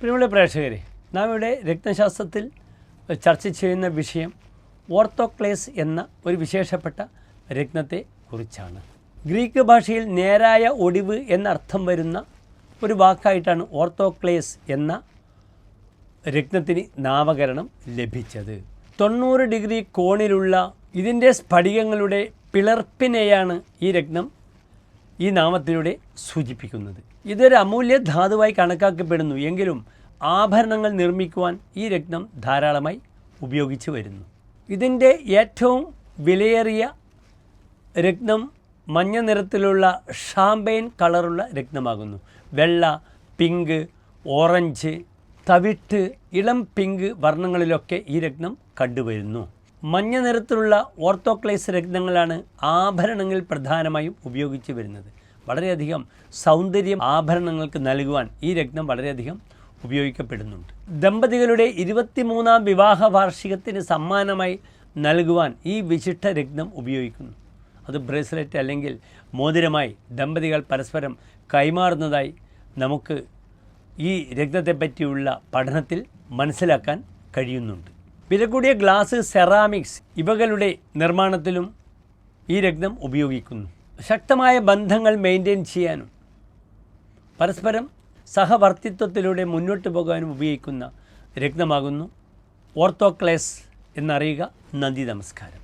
പ്രിയമുള്ള പ്രേക്ഷകരെ നാം ഇവിടെ രക്തശാസ്ത്രത്തിൽ ചർച്ച ചെയ്യുന്ന വിഷയം ഓർത്തോക്ലേസ് എന്ന ഒരു വിശേഷപ്പെട്ട രത്നത്തെ കുറിച്ചാണ്. ഗ്രീക്ക് ഭാഷയിൽ നേരായ ഒടിവ് എന്നർത്ഥം വരുന്ന ഒരു വാക്കായിട്ടാണ് ഓർത്തോക്ലേസ് എന്ന രത്നത്തിന് നാമകരണം ലഭിച്ചത്. തൊണ്ണൂറ് ഡിഗ്രി കോണിലുള്ള ഇതിന്റെ സ്ഫടികങ്ങളുടെ പിളർപ്പിനെയാണ് ഈ രത്നം ഈ നാമത്തിലൂടെ സൂചിപ്പിക്കുന്നത്. ഇതൊരു അമൂല്യ ധാതുവായി കണക്കാക്കപ്പെടുന്നു. എങ്കിലും ആഭരണങ്ങൾ നിർമ്മിക്കുവാൻ ഈ രത്നം ധാരാളമായി ഉപയോഗിച്ചു വരുന്നു. ഇതിന്റെ ഏറ്റവും വിലയേറിയ രത്നം മഞ്ഞ നിറത്തിലുള്ള ഷാമ്പെയിൻ കളറുള്ള രത്നമാകുന്നു. വെള്ള പിങ്ക് ഓറഞ്ച് തവിട്ട് ഇളം പിങ്ക് വർണങ്ങളിലൊക്കെ ഈ രത്നം കണ്ടുവരുന്നു. മഞ്ഞ നിറത്തിലുള്ള ഓർത്തോക്ലൈസ് രത്നങ്ങളാണ് ആഭരണങ്ങളിൽ പ്രധാനമായും ഉപയോഗിച്ചു വരുന്നത്. വളരെയധികം സൗന്ദര്യം ആഭരണങ്ങൾക്ക് നൽകുവാൻ ഈ രത്നം വളരെയധികം ഉപയോഗിക്കപ്പെടുന്നുണ്ട്. ദമ്പതികളുടെ ഇരുപത്തിമൂന്നാം വിവാഹ വാർഷികത്തിന് സമ്മാനമായി നൽകുവാൻ ഈ വിശിഷ്ട രത്നം ഉപയോഗിക്കുന്നു. അത് ബ്രേസ്ലെറ്റ് അല്ലെങ്കിൽ മോതിരമായി ദമ്പതികൾ പരസ്പരം കൈമാറുന്നതായി നമുക്ക് ഈ രക്തത്തെപ്പറ്റിയുള്ള പറ്റിയുള്ള പഠനത്തിൽ മനസ്സിലാക്കാൻ കഴിയുന്നുണ്ട്. വില കൂടിയ ഗ്ലാസ് സെറാമിക്സ് ഇവകളുടെ നിർമ്മാണത്തിലും ഈ രത്നം ഉപയോഗിക്കുന്നു. ശക്തമായ ബന്ധങ്ങൾ മെയിന്റെയിൻ ചെയ്യാനും പരസ്പരം സഹവർത്തിത്വത്തിലൂടെ മുന്നോട്ട് പോകാനും ഉപയോഗിക്കുന്ന രത്നമാകുന്നു. ഓർത്തോക്ലേസ് എന്നറിയുക. നന്ദി നമസ്കാരം.